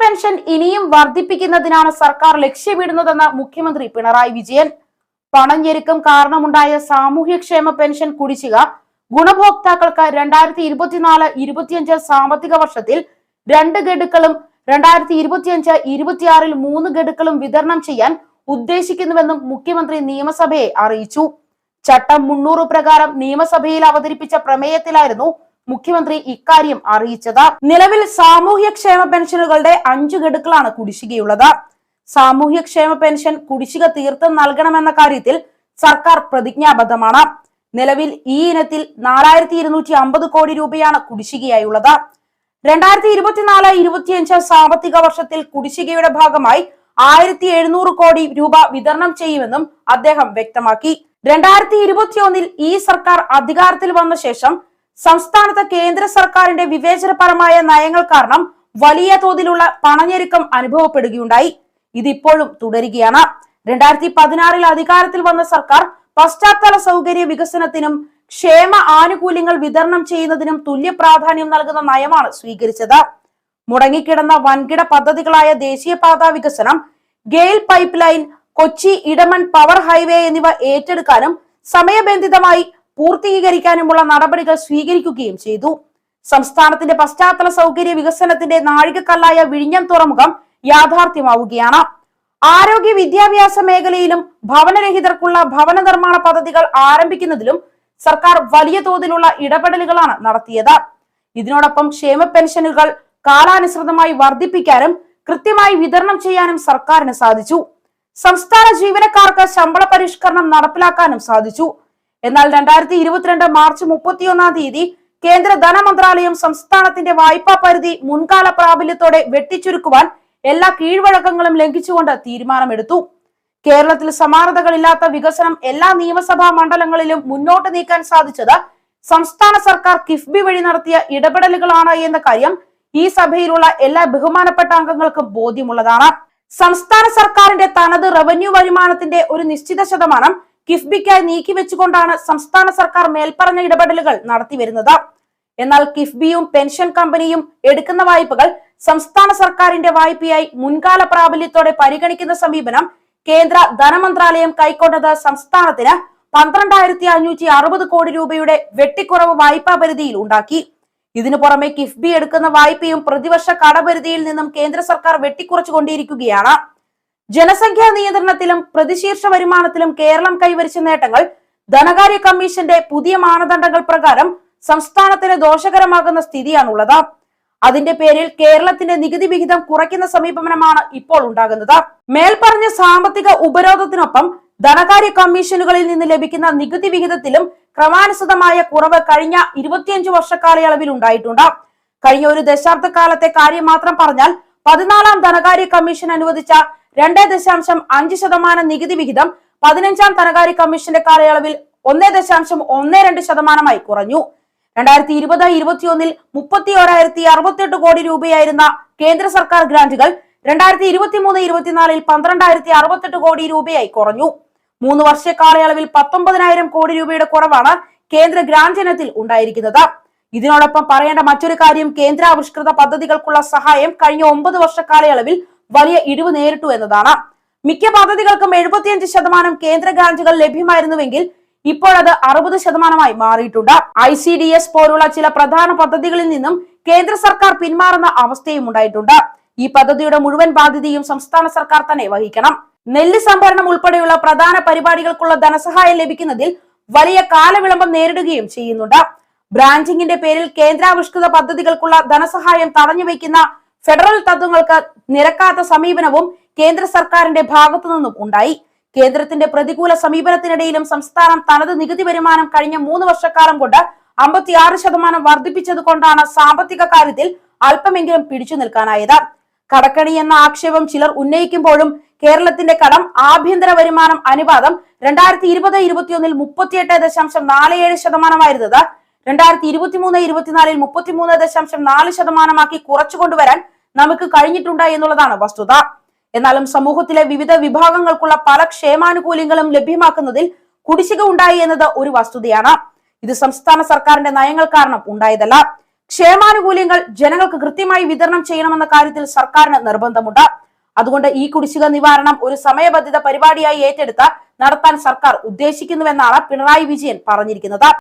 Pension ഇനിയും വർദ്ധിപ്പിക്കുന്നതിനാണ് സർക്കാർ ലക്ഷ്യമിടുന്നതെന്ന് മുഖ്യമന്ത്രി പിണറായി വിജയൻ. പണഞ്ഞെരുക്കം കാരണമുണ്ടായ സാമൂഹ്യക്ഷേമ പെൻഷൻ കുടിശ്ശിക ഗുണഭോക്താക്കൾക്ക് രണ്ടായിരത്തി ഇരുപത്തിനാല് ഇരുപത്തിയഞ്ച് സാമ്പത്തിക വർഷത്തിൽ രണ്ട് ഗഡുക്കളും രണ്ടായിരത്തി ഇരുപത്തിയഞ്ച് ഇരുപത്തിയാറിൽ മൂന്ന് ഗഡുക്കളും വിതരണം ചെയ്യാൻ ഉദ്ദേശിക്കുന്നുവെന്നും മുഖ്യമന്ത്രി നിയമസഭയെ അറിയിച്ചു. ചട്ടം മുന്നൂറ് പ്രകാരം നിയമസഭയിൽ അവതരിപ്പിച്ച പ്രമേയത്തിലായിരുന്നു മുഖ്യമന്ത്രി ഇക്കാര്യം അറിയിച്ചത്. നിലവിൽ സാമൂഹ്യക്ഷേമ പെൻഷനുകളുടെ അഞ്ചു ഗഡുക്കളാണ് കുടിശ്ശികയുള്ളത്. സാമൂഹ്യക്ഷേമ പെൻഷൻ കുടിശ്ശിക തീർത്തും നൽകണമെന്ന കാര്യത്തിൽ സർക്കാർ പ്രതിജ്ഞാബദ്ധമാണ്. നിലവിൽ ഈ ഇനത്തിൽ നാലായിരത്തി ഇരുന്നൂറ്റി അമ്പത് കോടി രൂപയാണ് കുടിശ്ശികയായുള്ളത്. രണ്ടായിരത്തി ഇരുപത്തിനാല് ഇരുപത്തിയഞ്ച് സാമ്പത്തിക വർഷത്തിൽ കുടിശ്ശികയുടെ ഭാഗമായി ആയിരത്തി എഴുന്നൂറ് കോടി രൂപ വിതരണം ചെയ്യുമെന്നും അദ്ദേഹം വ്യക്തമാക്കി. രണ്ടായിരത്തി ഇരുപത്തിയൊന്നിൽ ഈ സർക്കാർ അധികാരത്തിൽ വന്ന ശേഷം സംസ്ഥാനത്ത് കേന്ദ്ര സർക്കാരിന്റെ വിവേചനപരമായ നയങ്ങൾ കാരണം വലിയ തോതിലുള്ള പണഞ്ഞെരുക്കം അനുഭവപ്പെടുകയുണ്ടായി. ഇതിപ്പോഴും തുടരുകയാണ്. രണ്ടായിരത്തി പതിനാറിൽ അധികാരത്തിൽ വന്ന സർക്കാർ പശ്ചാത്തല സൗകര്യ വികസനത്തിനും ക്ഷേമ ആനുകൂല്യങ്ങൾ വിതരണം ചെയ്യുന്നതിനും തുല്യ പ്രാധാന്യം നൽകുന്ന നയമാണ് സ്വീകരിച്ചത്. മുടങ്ങിക്കിടന്ന വൻകിട പദ്ധതികളായ ദേശീയപാത വികസനം GAIL pipeline Kochi Edamon power highway എന്നിവ ഏറ്റെടുക്കാനും സമയബന്ധിതമായി പൂർത്തീകരിക്കാനുമുള്ള നടപടികൾ സ്വീകരിക്കുകയും ചെയ്തു. സംസ്ഥാനത്തിന്റെ പശ്ചാത്തല സൗകര്യ വികസനത്തിന്റെ നാഴികക്കല്ലായ വിഴിഞ്ഞം തുറമുഖം യാഥാർത്ഥ്യമാവുകയാണ്. ആരോഗ്യ വിദ്യാഭ്യാസ മേഖലയിലും ഭവനരഹിതർക്കുള്ള ഭവന നിർമ്മാണ പദ്ധതികൾ ആരംഭിക്കുന്നതിലും സർക്കാർ വലിയ തോതിലുള്ള ഇടപെടലുകളാണ് നടത്തിയത്. ഇതിനോടൊപ്പം ക്ഷേമ പെൻഷനുകൾ കാലാനുസൃതമായി വർദ്ധിപ്പിക്കാനും കൃത്യമായി വിതരണം ചെയ്യാനും സർക്കാരിന് സാധിച്ചു. സംസ്ഥാന ജീവനക്കാർക്ക് ശമ്പള പരിഷ്കരണം നടപ്പിലാക്കാനും സാധിച്ചു. എന്നാൽ രണ്ടായിരത്തി ഇരുപത്തിരണ്ട് മാർച്ച് മുപ്പത്തിയൊന്നാം തീയതി കേന്ദ്ര ധനമന്ത്രാലയം സംസ്ഥാനത്തിന്റെ വായ്പാ പരിധി മുൻകാല പ്രാബല്യത്തോടെ വെട്ടിച്ചുരുക്കുവാൻ എല്ലാ കീഴ്വഴക്കങ്ങളും ലംഘിച്ചുകൊണ്ട് തീരുമാനമെടുത്തു. കേരളത്തിൽ സമാനതകളില്ലാത്ത വികസനം എല്ലാ നിയമസഭാ മണ്ഡലങ്ങളിലും മുന്നോട്ട് നീക്കാൻ സാധിച്ചത് സംസ്ഥാന സർക്കാർ കിഫ്ബി വഴി നടത്തിയ ഇടപെടലുകളാണ് എന്ന കാര്യം ഈ സഭയിലുള്ള എല്ലാ ബഹുമാനപ്പെട്ട അംഗങ്ങൾക്കും ബോധ്യമുള്ളതാണ്. സംസ്ഥാന സർക്കാരിന്റെ തനത് റവന്യൂ വരുമാനത്തിന്റെ ഒരു നിശ്ചിത ശതമാനം കിഫ്ബിക്കായി നീക്കിവെച്ചുകൊണ്ടാണ് സംസ്ഥാന സർക്കാർ മേൽപ്പറഞ്ഞ ഇടപെടലുകൾ നടത്തിവരുന്നത് എന്നാൽ കിഫ്ബിയും പെൻഷൻ കമ്പനിയും എടുക്കുന്ന വായ്പകൾ സംസ്ഥാന സർക്കാരിന്റെ വായ്പയായി മുൻകാല പ്രാബല്യത്തോടെ പരിഗണിക്കുന്ന സമീപനം കേന്ദ്ര ധനമന്ത്രാലയം കൈക്കൊണ്ടത് സംസ്ഥാനത്തിന് പന്ത്രണ്ടായിരത്തി അഞ്ഞൂറ്റി അറുപത് കോടി രൂപയുടെ വെട്ടിക്കുറവ് വായ്പാ പരിധിയിൽ ഉണ്ടാക്കി. ഇതിനു പുറമെ കിഫ്ബി എടുക്കുന്ന വായ്പയും പ്രതിവർഷ കടപരിധിയിൽ നിന്നും കേന്ദ്ര സർക്കാർ വെട്ടിക്കുറച്ചുകൊണ്ടിരിക്കുകയാണ്. ജനസംഖ്യാ നിയന്ത്രണത്തിലും പ്രതിശീർഷ വരുമാനത്തിലും കേരളം കൈവരിച്ച നേട്ടങ്ങൾ ധനകാര്യ കമ്മീഷന്റെ പുതിയ മാനദണ്ഡങ്ങൾ പ്രകാരം സംസ്ഥാനത്തിന് ദോഷകരമാകുന്ന സ്ഥിതിയാണുള്ളത്. അതിന്റെ പേരിൽ കേരളത്തിന്റെ നികുതി വിഹിതം കുറയ്ക്കുന്ന സമീപനമാണ് ഇപ്പോൾ ഉണ്ടാകുന്നത്. മേൽപ്പറഞ്ഞ സാമ്പത്തിക ഉപരോധത്തിനൊപ്പം ധനകാര്യ കമ്മീഷനുകളിൽ നിന്ന് ലഭിക്കുന്ന നികുതി വിഹിതത്തിലും ക്രമാനുസൃതമായ കുറവ് കഴിഞ്ഞ ഇരുപത്തിയഞ്ച് വർഷ കാലയളവിൽ ഉണ്ടായിട്ടുണ്ട്. കഴിഞ്ഞ ഒരു ദശാബ്ദ കാലത്തെ കാര്യം മാത്രം പറഞ്ഞാൽ പതിനാലാം ധനകാര്യ കമ്മീഷൻ അനുവദിച്ച രണ്ട് ദശാംശം അഞ്ച് ശതമാനം നികുതി വിഹിതം പതിനഞ്ചാം ധനകാര്യ കമ്മീഷന്റെ കാലയളവിൽ ഒന്ന് ദശാംശം ഒന്ന് രണ്ട് ശതമാനമായി കുറഞ്ഞു. രണ്ടായിരത്തി ഇരുപത് ഇരുപത്തിയൊന്നിൽ മുപ്പത്തി ഓരായിരത്തി അറുപത്തിയെട്ട് കോടി രൂപയായിരുന്ന കേന്ദ്ര സർക്കാർ ഗ്രാന്റുകൾ രണ്ടായിരത്തി ഇരുപത്തി മൂന്ന് ഇരുപത്തിനാലിൽ പന്ത്രണ്ടായിരത്തി അറുപത്തെട്ട് കോടി രൂപയായി കുറഞ്ഞു. മൂന്ന് വർഷ കാലയളവിൽ പത്തൊമ്പതിനായിരം കോടി രൂപയുടെ കുറവാണ് കേന്ദ്ര ഗ്രാന്റ് ഇനത്തിൽ ഉണ്ടായിരിക്കുന്നത്. ഇതിനോടൊപ്പം പറയേണ്ട മറ്റൊരു കാര്യം കേന്ദ്രാവിഷ്കൃത പദ്ധതികൾക്കുള്ള സഹായം കഴിഞ്ഞ ഒമ്പത് വർഷ കാലയളവിൽ വലിയ ഇടിവ് നേരിട്ടു എന്നതാണ്. മിക്ക പദ്ധതികൾക്കും എഴുപത്തിയഞ്ച് ശതമാനം കേന്ദ്ര ഗ്രാന്റുകൾ ലഭ്യമായിരുന്നുവെങ്കിൽ ഇപ്പോഴത് അറുപത് ശതമാനമായി മാറിയിട്ടുണ്ട്. ഐ സി ഡി എസ് പോലുള്ള ചില പ്രധാന പദ്ധതികളിൽ നിന്നും കേന്ദ്ര സർക്കാർ പിന്മാറുന്ന അവസ്ഥയും ഉണ്ടായിട്ടുണ്ട്. ഈ പദ്ധതിയുടെ മുഴുവൻ ബാധ്യതയും സംസ്ഥാന സർക്കാർ തന്നെ വഹിക്കണം. നെല്ല് സംഭരണം ഉൾപ്പെടെയുള്ള പ്രധാന പരിപാടികൾക്കുള്ള ധനസഹായം ലഭിക്കുന്നതിൽ വലിയ കാലവിളംബം നേരിടുകയും ചെയ്യുന്നുണ്ട്. ബ്രാഞ്ചിങ്ങിന്റെ പേരിൽ കേന്ദ്രാവിഷ്കൃത പദ്ധതികൾക്കുള്ള ധനസഹായം തടഞ്ഞു വയ്ക്കുന്ന ഫെഡറൽ തത്വങ്ങൾക്ക് നിരക്കാത്ത സമീപനവും കേന്ദ്ര സർക്കാരിന്റെ ഭാഗത്തു നിന്നും ഉണ്ടായി. കേന്ദ്രത്തിന്റെ പ്രതികൂല സമീപനത്തിനിടയിലും സംസ്ഥാനം തനത് നികുതി വരുമാനം കഴിഞ്ഞ മൂന്ന് വർഷക്കാലം കൊണ്ട് അമ്പത്തിയാറ് ശതമാനം വർദ്ധിപ്പിച്ചത് കൊണ്ടാണ് സാമ്പത്തിക കാര്യത്തിൽ അല്പമെങ്കിലും പിടിച്ചു നിൽക്കാനായത്. കടക്കണി എന്ന ആക്ഷേപം ചിലർ ഉന്നയിക്കുമ്പോഴും കേരളത്തിന്റെ കടം ആഭ്യന്തര വരുമാനം അനുപാതം രണ്ടായിരത്തി ഇരുപത് ഇരുപത്തിയൊന്നിൽ മുപ്പത്തിയെട്ട് ദശാംശം നാല് ഏഴ് ശതമാനമായിരുന്നത് രണ്ടായിരത്തി ഇരുപത്തിമൂന്ന് ഇരുപത്തിനാലിൽ മുപ്പത്തിമൂന്ന് ദശാംശം നാല് ശതമാനമാക്കി കുറച്ചു കൊണ്ടുവരാൻ നമുക്ക് കഴിഞ്ഞിട്ടുണ്ട് എന്നുള്ളതാണ് വസ്തുത. എന്നാലും സമൂഹത്തിലെ വിവിധ വിഭാഗങ്ങൾക്കുള്ള പല ക്ഷേമാനുകൂല്യങ്ങളും ലഭ്യമാക്കുന്നതിൽ കുടിശ്ശിക ഉണ്ടായി എന്നത് ഒരു വസ്തുതയാണ്. ഇത് സംസ്ഥാന സർക്കാരിന്റെ നയങ്ങൾ കാരണം ഉണ്ടായതല്ല. ക്ഷേമാനുകൂല്യങ്ങൾ ജനങ്ങൾക്ക് കൃത്യമായി വിതരണം ചെയ്യണമെന്ന കാര്യത്തിൽ സർക്കാരിന് നിർബന്ധമുണ്ട്. അതുകൊണ്ട് ഈ കുടിശ്ശിക നിവാരണം ഒരു സമയബന്ധിത പരിപാടിയായി ഏറ്റെടുത്ത് നടത്താൻ സർക്കാർ ഉദ്ദേശിക്കുന്നുവെന്നാണ് പിണറായി വിജയൻ പറഞ്ഞിരിക്കുന്നത്.